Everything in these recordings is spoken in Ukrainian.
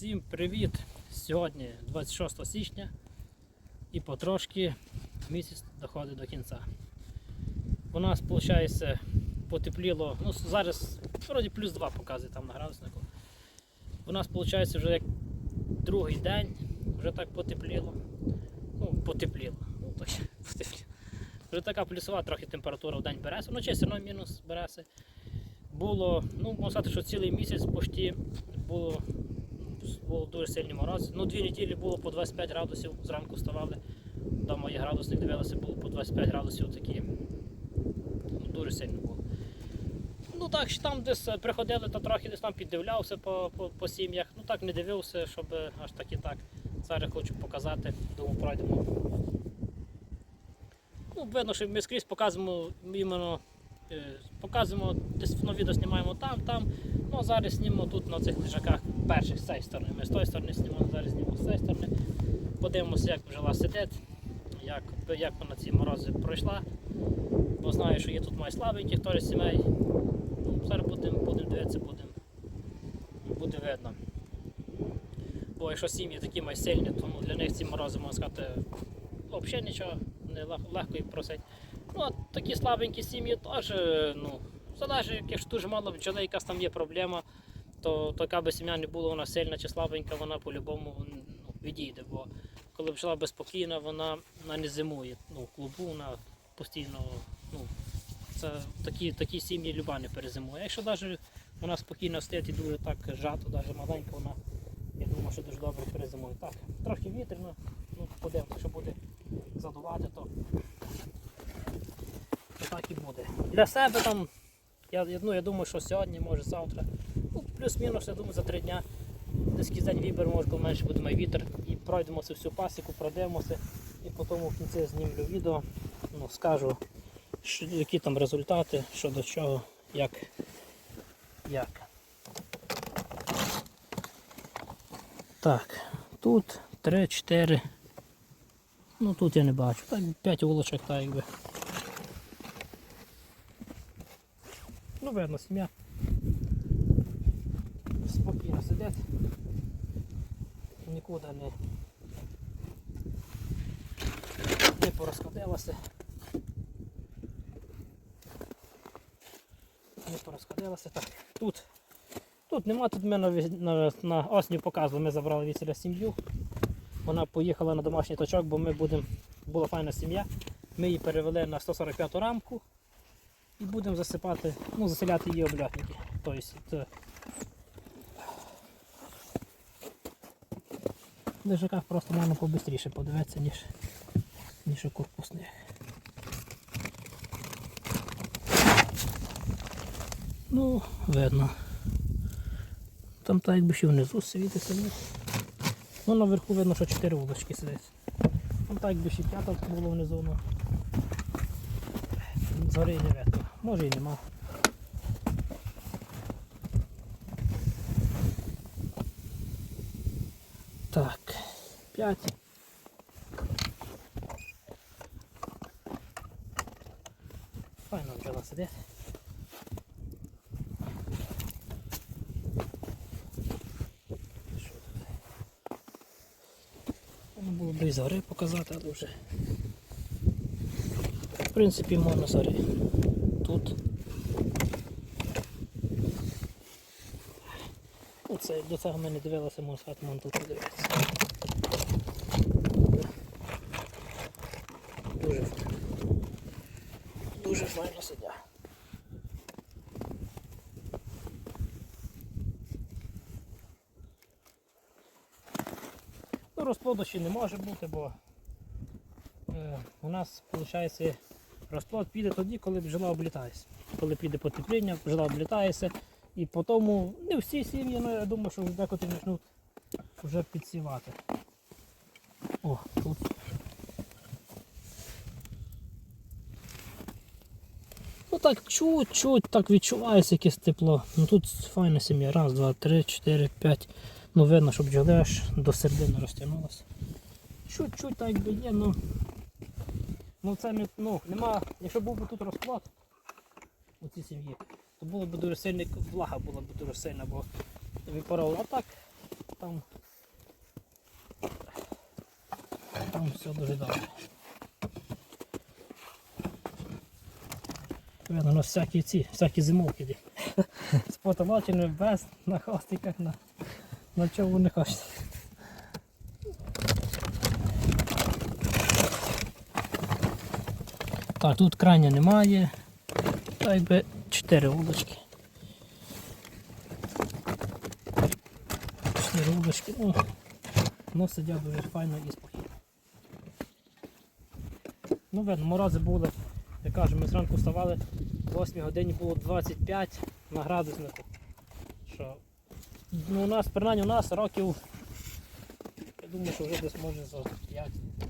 Всім привіт! Сьогодні 26 січня і потрошки місяць доходить до кінця. У нас виходить потепліло, ну зараз вроді плюс 2 показує там на градуснику. У нас виходить вже як другий день, вже так потепліло. Ну, потепліло. Ну, так, потепліло. Вже така плюсова трохи температура в день береси, вночі все одно мінус береси. Було, ну можна сказати, що цілий місяць почти було було дуже сильний мороз. Ну, дві неділі було по 25 градусів, зранку вставали. Вдома є градусник, дивилися, було по 25 градусів такі. Ну, дуже сильно було. Ну так, що там десь е, приходили, то трохи десь там піддивлявся по, по, по сім'ях. Ну так не дивився, щоб аж так і так. Зараз хочу показати, думаю, пройдемо. Ну, видно, що ми скрізь показуємо іменно, е, показуємо, десь на відео знімаємо там, там. Ну а зараз знімемо тут на цих лежаках перших з цієї сторони. Ми з тої сторони знімемо, зараз знімемо з цієї сторони. Подивимося, як бджола сидить, як, як вона ці морози пройшла. Бо знаю, що є тут май слабеньких теж сімей. Ну, зараз будемо будем дивитися, будемо буде видно. Бо якщо сім'ї такі май сильні, то ну, для них ці морози, можна сказати, взагалі нічого не легко їх просить. Ну, а такі слабенькі сім'ї теж, ну, залежить, якщо дуже мало бджоли, якась там є проблема, то така би сім'я не була вона сильна чи слабенька, вона по-любому ну, відійде. Бо коли бджола безспокійна, вона, вона не зимує. Ну, клубу вона постійно. Ну, це такі, такі сім'ї люба не перезимує. Якщо навіть вона спокійно стоїть і дуже так жато, навіть маленька, вона, я думаю, що дуже добре перезимує. Так, трохи вітряно, ну, подивимося, що буде задувати, то так і буде. Для себе там, я, ну, я думаю, що сьогодні, може завтра, ну, плюс-мінус, я думаю, за три дня. Десь день вибір, може, коли менше буде май вітер, і пройдемося всю пасіку, пройдемося, і потім в кінці знімлю відео, ну, скажу, що, які там результати, що до чого, як. як. Так, тут 3-4. Ну тут я не бачу. Так 5 вулочок так якби. Ну видно, сім'я. Спокійно сидить. Нікуди не, не порозходилася. Не порозходилася. Так, тут. Тут нема, тут ми на, на, на осні показували, ми забрали віселя сім'ю. Вона поїхала на домашній точок, бо ми будемо, була файна сім'я. Ми її перевели на 145 рамку і будемо засипати, ну, заселяти її обльотники. Тобто, В просто можна побистріше подивитися, ніж, ніж у корпусних. Ну, видно. Там так якби ще внизу світиться. Ну наверху видно, що 4 вулочки сидять. Ну так якби ще п'ята було внизу. Ну. Згори не видно. Може і нема. Так, 5. Файно бджола сидить. Воно було б і згори показати, але вже. В принципі, можна згори. Тут. Оце, до цього ми не дивилися, можна сказати, можна тут подивитися. Дуже файно. Дуже файно сидять. Ну, розплоду не може бути, бо е, у нас виходить розплод піде тоді, коли бджола облітається. Коли піде потепління, бджола облітається. І по тому не всі сім'ї, але я думаю, що вже декотрі почнуть вже підсівати. О, тут. Ну так чуть-чуть так відчувається якесь тепло. Ну тут файна сім'я. Раз, два, три, чотири, п'ять. Ну видно, щоб бджоли аж до середини розтягнулося. Чуть-чуть так якби є, ну. Ну це не, ну, нема. Якщо був би тут розклад у цій сім'ї, то було б дуже сильна влага була б дуже сильна, бо випарувала. А так там. Там все дуже добре. Видно, у нас всякі ці, всякі зимовки. З потолоченими без на хвостиках, на, на чому не хочете. Так, тут крайня немає. Та якби 4 вулочки. 4 вулочки. Ну, ну сидять дуже файно і спокійно. Ну, видно, морози були, як кажу, ми зранку вставали, в 8 годині було 25 на градуснику. Що, ну, у нас, принаймні у нас років, я думаю, що вже десь може за 5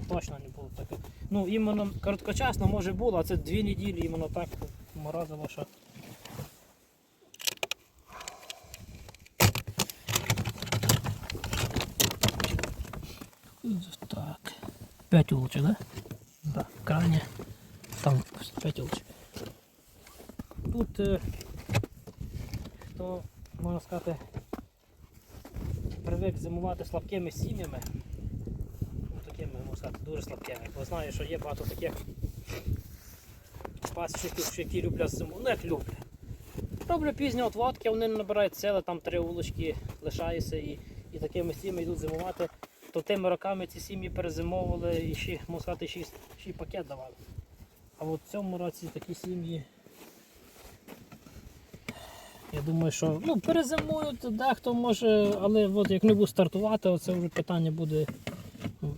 точно не було таке. Ну, іменно короткочасно може було, а це дві неділі іменно так морозило, що. Так. 5 улочек, да? Так, крайне. Там 5 улочек. Тут, е, хто, можна сказати, привик зимувати слабкими сім'ями. Ну, такими, можна сказати, дуже слабкими. Бо знаю, що є багато таких пасічників, які люблять зиму. Ну як люблять. Роблю пізні отводки, вони набирають сили, там три вулочки лишаються і, і такими сім'ями йдуть зимувати. То тими роками ці сім'ї перезимовували і ще, можна сказати, ще, ще пакет давали. А от в цьому році такі сім'ї. Я думаю, що ну, перезимують, дехто може, але от як не буду стартувати, оце вже питання буде.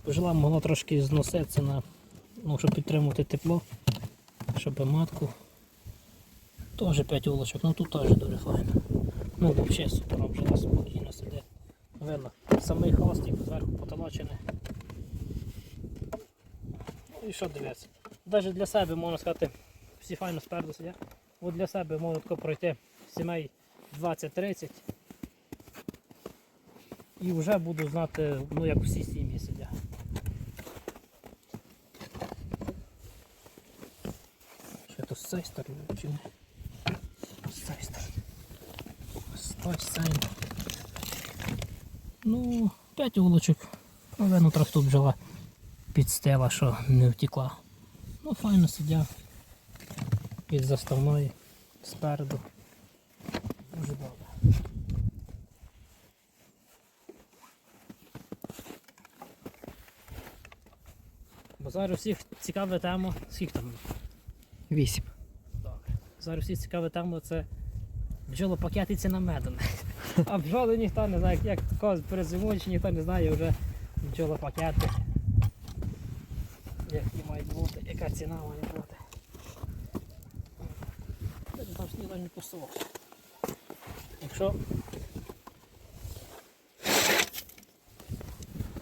Жила могла трошки зноситися на, ну, щоб підтримувати тепло, щоб матку. Теж 5 улочок, ну тут теж дуже файно. Ну взагалі супер бджола спокійно сидить. Видно, самий хвостик зверху потолочений. Ну і що дивитися? Навіть для себе можна сказати, всі файно спереду сидять. От для себе можна тако пройти сімей 20-30 і вже буду знати, ну як всі сім'ї сидять. Ще тут з цієї сторони чи не? З цієї сторони. З тої сторони. Ну, 5 вулочок. Напевно, трохи тут бджола підстела, що не втекла. Ну, файно сидять. Під заставною спереду. Дуже добре. Бо зараз всіх цікава тема. Скільки там? Вісім. Добре. Зараз всіх цікава тема це бджолопакетиці на медом. А бджоли ніхто не знає, як такого перезимують, ніхто не знає вже бджолопакети. Які мають бути, яка ціна має бути. Там ніхто не посував. Якщо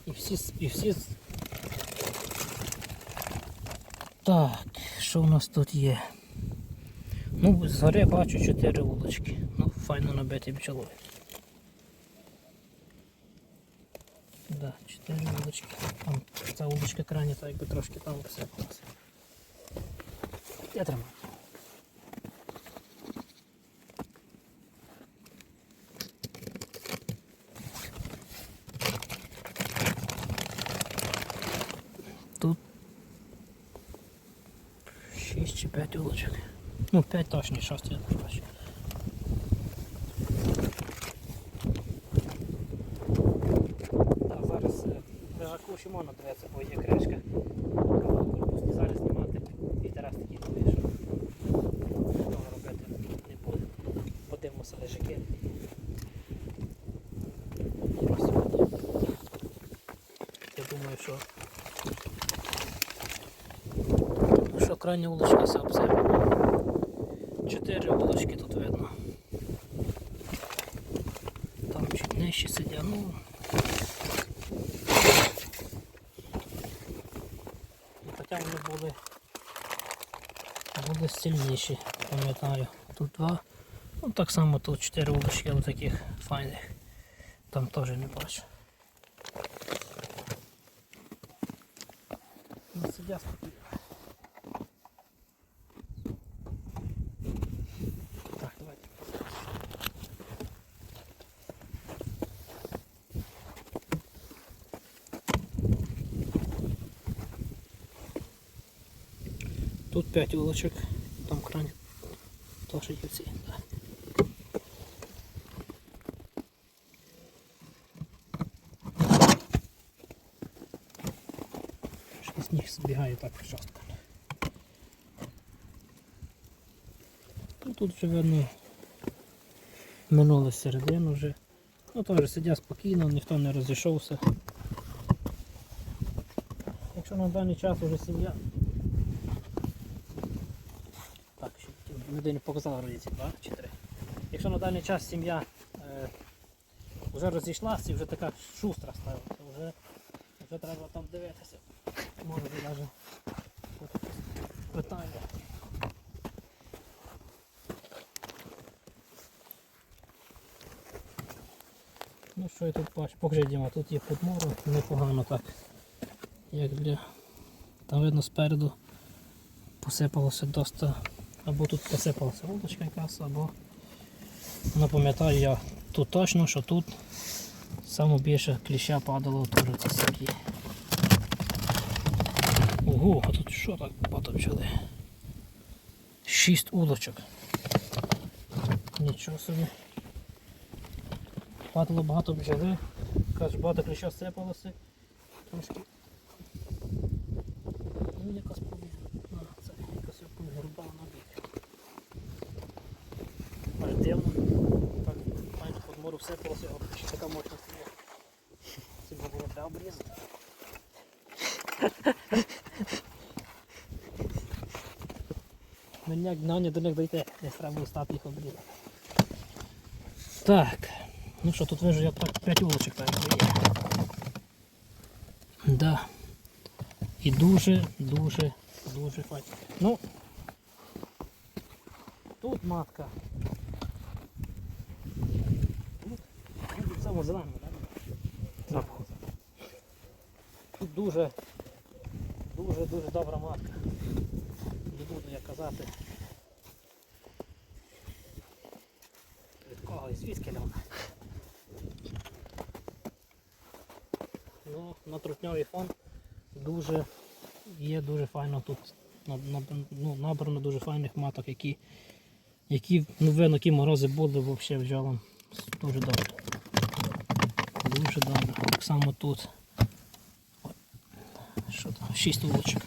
і всі, і всі. Так, що у нас тут є? Ну, згори бачу 4 вулочки. Ну, файно набитий бджолою. Да, 4 вулочки. Там ця вулочка крайня, так якби трошки там посипалася. Я тримаю. Тут 6 чи 5 вулочок. Ну, 5 точно, 6 я не бачу. Зараз лежаку ще можна дивитися, бо є кришка. Зараз знімати. І зараз такі буде, що того робити не буде. Подивимося лежаки. І ось сьогодні. Я думаю, що що крайня вулочка все обсипана. Чотири вулочки тут видно. Там чуть нижче сидять, ну. Ну, Хоча вони були, були сильніші, пам'ятаю. Тут два. Ну так само тут чотири вулочки, таких файних. Там теж не бачу. Ну, сидять спокійно. Так, давайте. Тут 5 улочок, там крайні теж є ці. Да. Щось сніг збігає так жорстко. Ну, тут вже видно минуло середину вже. Ну теж сидять спокійно, ніхто не розійшовся. Якщо на даний час вже сім'я. Так, ще людині показала родиці, два чи три. Якщо на даний час сім'я е, вже розійшлася і вже така шустра стала, то вже, вже треба там дивитися. Може навіть питання. Ну що я тут бачу? Покажи, Діма, тут є подмора, непогано так. Як для. Там видно спереду посипалося доста. Або тут посипалася водочка якась, або пам'ятаю я тут точно, що тут саме більше кліща падало теж ці саки. Ого, а тут що так багато пчели? Шість удочок. Нічого собі. Падало багато бджоли. Каже, багато кліща сипалося. Трошки. Ну, якась побігла. Це якась погрубала на бік. Аж дивно. Так, майже а ще така мощна сім'я. Це було треба обрізати. Ну ніяк на до них дойти, десь треба стати їх обрізати. Так. Ну що, тут вижу я так 5 улочок так є. Да. І дуже, дуже, дуже файно. Ну тут матка. Тут, ну, тут саме зелено, так? Запаху. Тут дуже, дуже, дуже добра матка. Не буду я казати. Від кого і звідки вона. Ну, на трутньовий фон дуже є дуже файно тут ну, набрано дуже файних маток, які, які ну, видно, які морози були взагалі бджолам. Дуже добре. Дуже добре. Так само тут. Що там? Шість вулочок.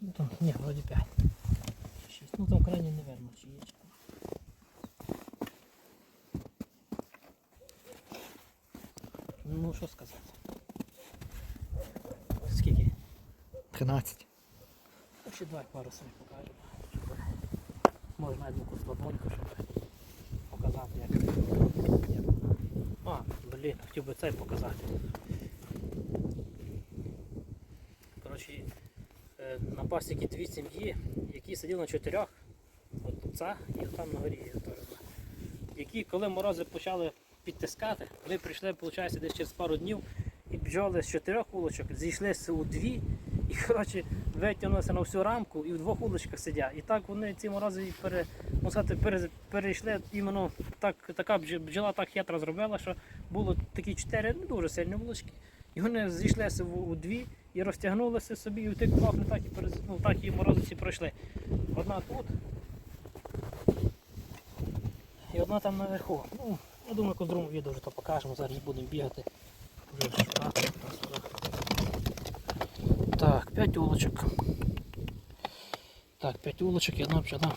Ну там, ні, вроді п'ять. Шість. Ну там крайні не видно, чи є. Ну, що сказати? Скільки? 13. Ну, Ще два пару собі покажемо. Можна одну слабоньку, щоб показати, як. А, блін, хотів би цей показати. Коротше, е, на пасіки дві сім'ї, які сиділи на чотирьох, от ця і там на горі. Які, коли морози почали підтискати, вони прийшли, виходить, десь через пару днів, і бджоли з чотирьох вулочок зійшлися у дві, і коротше, витягнулися на всю рамку і в двох вулочках сидять. І так вони морози і пере, сказати, пере, перейшли іменно так, така бджола так хитро зробила, що було такі чотири не дуже сильні вулочки. І вони зійшлися в, у дві і розтягнулися собі, і в тих двох не так і перез... ну, так і морози всі пройшли. Одна тут. І одна там наверху. Ну, я думаю, в другому відео вже то покажемо, зараз будемо бігати. Вже шукати. Так, 5 улочок. Так, 5 улочок і одна пчела.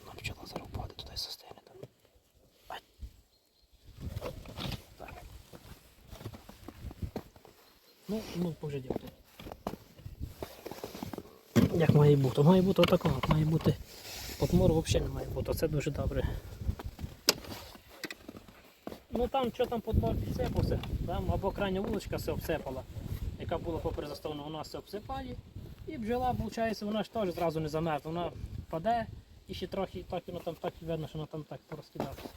Одна пчела зараз впаде туди. Там. Так. Ну, ну, діло. Як має бути? Має бути отакого, має бути. Подмору взагалі не має бути, це дуже добре. Ну там що там подмор підсипався, там або крайня вуличка все обсипала, яка була попри заставлена, вона все обсипає. І бджола, виходить, вона ж теж зразу не замерзла, вона паде і ще трохи так воно там так видно, що вона там так порозкидалася.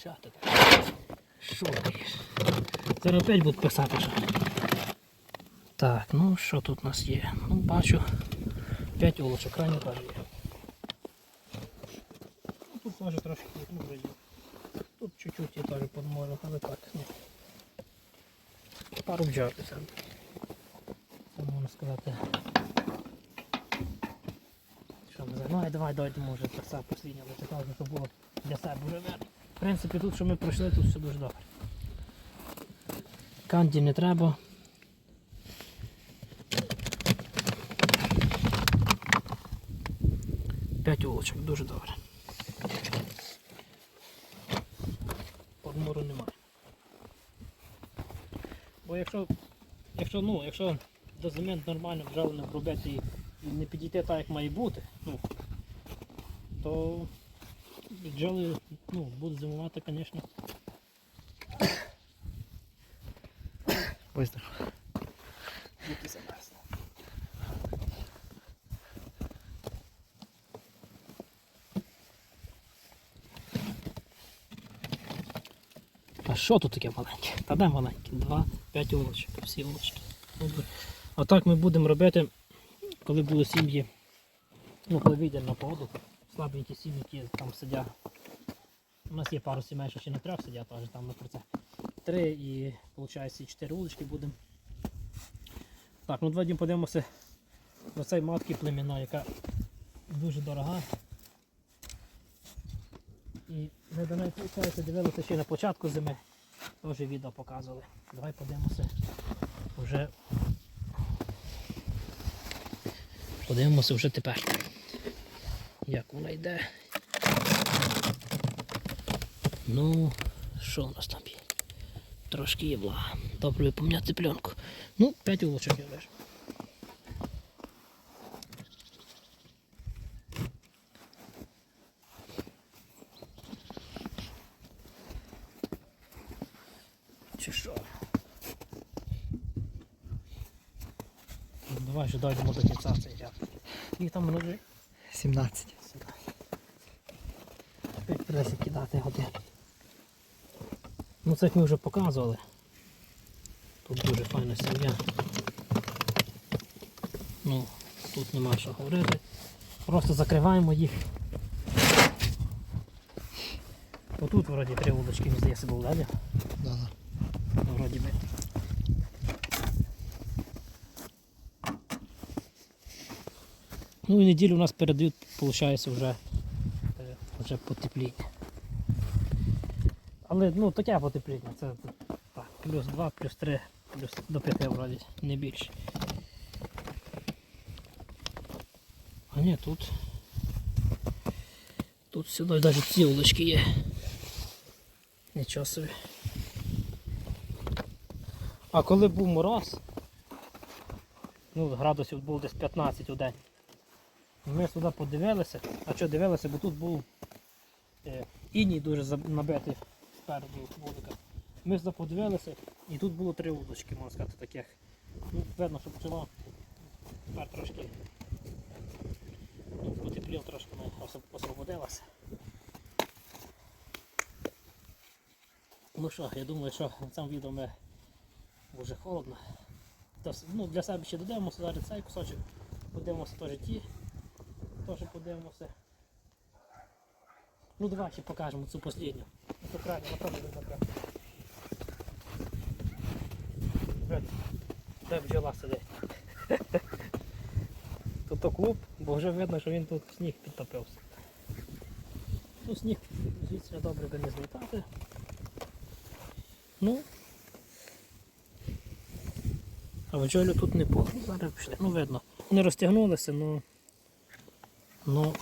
Що ти так? Шукаєш. Зараз опять будуть писати, що. Так, ну що тут у нас є? Ну бачу 5 олочок, крайні теж є. Ну, Тут теж трошки ну, вроді. Тут чуть-чуть я теж подморив, але так. Ну. Пару бджоли сам. Це можна сказати. Що ми за. Ну, ай, давай дойдемо вже так само послідня, кажу, що було для себе вже верно. В принципі, тут, що ми пройшли, тут все дуже добре. Канді не треба. П'ять улочок, дуже добре. Подмору немає. Бо якщо, якщо, ну, якщо дозимент нормально бджоли не обробити і, і не підійти так, як має бути, ну, то бджоли ну, будуть зимувати, звісно. Ось так. Які що тут таке маленьке? Та де маленьке? Два, п'ять улочок, всі улочки. Отак ми будемо робити, коли будуть сім'ї, ну коли вийде на погоду, слабенькі сім'ї, які там сидять. У нас є пару сімей, що ще на трьох сидять, теж там ми про це. Три і виходить чотири вулички будемо. Так, ну давайте подивимося про цей матки племіна, яка дуже дорога. І ми до неї виходить, дивилися ще на початку зими. Теж відео показували. Давай подивимося вже. Подивимося вже тепер. Як вона йде. Ну, що у нас там є? Трошки є влага. Добре поміняти пленку. Ну, 5 улочок я лежу. Чи що? Дойдемо до кінця цей ряд. Їх там минути 17. сюди. Опять придеться кидати годин. Ну це ми вже показували. Тут дуже файна сім'я. Ну, тут нема що говорити. Просто закриваємо їх. Отут вроді три вулички, здається, був далі. Да, да. Ну, Вроді би. Ну і неділю у нас передають, виходить, вже, е, вже потепління. Але ну таке потепління, це так, плюс 2, плюс 3, плюс до 5 вроді, не більше. А ні, тут. Тут сюди навіть ці вулички є. Нічого собі. А коли був мороз, ну градусів було десь 15 у день. Ми сюди подивилися, а що дивилися, бо тут був е, іній дуже набитий спереду вулика. Ми сюди подивилися і тут було три вудочки, можна сказати, таких. Ну, видно, що почало тепер трошки ну, потепліло трошки ми особ- освободилося. Ну що, я думаю, що в цьому відео ми вже холодно. То, с- ну, для себе ще додивимося зараз цей кусочок. Подивимося теж ті. Теж подивимося. Ну давай ще покажемо цю послідню. Це правильно, на видно. Видно. Де бджола сидить. Тут то клуб, бо вже видно, що він тут сніг підтопився. Ну сніг звідси добре би не злітати. Ну, а бджолю тут не було. Ну, Зараз пішли. Ну видно. Вони розтягнулися, ну. Ну,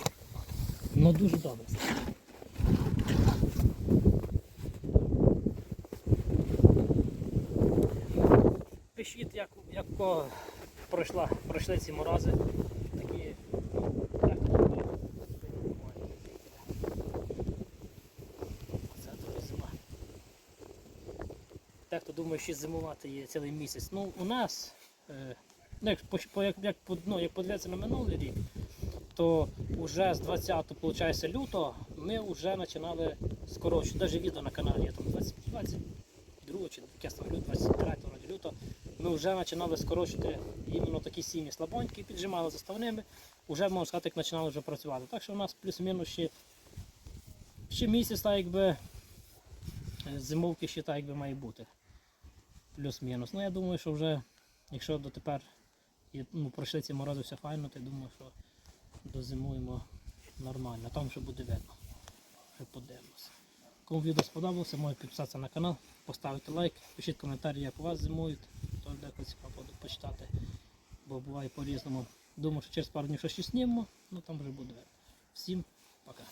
ну дуже добре. Пишіть, як, як пройшла, пройшли ці морози. Такі, як. Це тобі зима. Дехто думає, що зимувати є цілий місяць. Ну, у нас, е, ну, як, по- як, як, ну, як подивитися на минулий рік, то вже з 20 виходить, лютого ми вже починали скорочувати. Навіть відео на каналі є там 20, 22 чи там лютого, 23 лютого. Ми вже починали скорочувати іменно такі сім'ї слабонькі, піджимали заставними, вже можна сказати, як починали вже працювати. Так що у нас плюс-мінус ще ще місяць, так якби е, зимовки ще так якби має бути. Плюс-мінус. Ну я думаю, що вже, якщо дотепер ну, пройшли ці морози, все файно, то я думаю, що дозимуємо нормально. Там вже буде видно. Вже подивимося. Кому відео сподобалося, можете підписатися на канал, поставити лайк, пишіть коментарі, як у вас зимують, то деколи цікаво буду почитати, бо буває по-різному. Думаю, що через пару днів щось знімемо, ну там вже буде. Всім пока.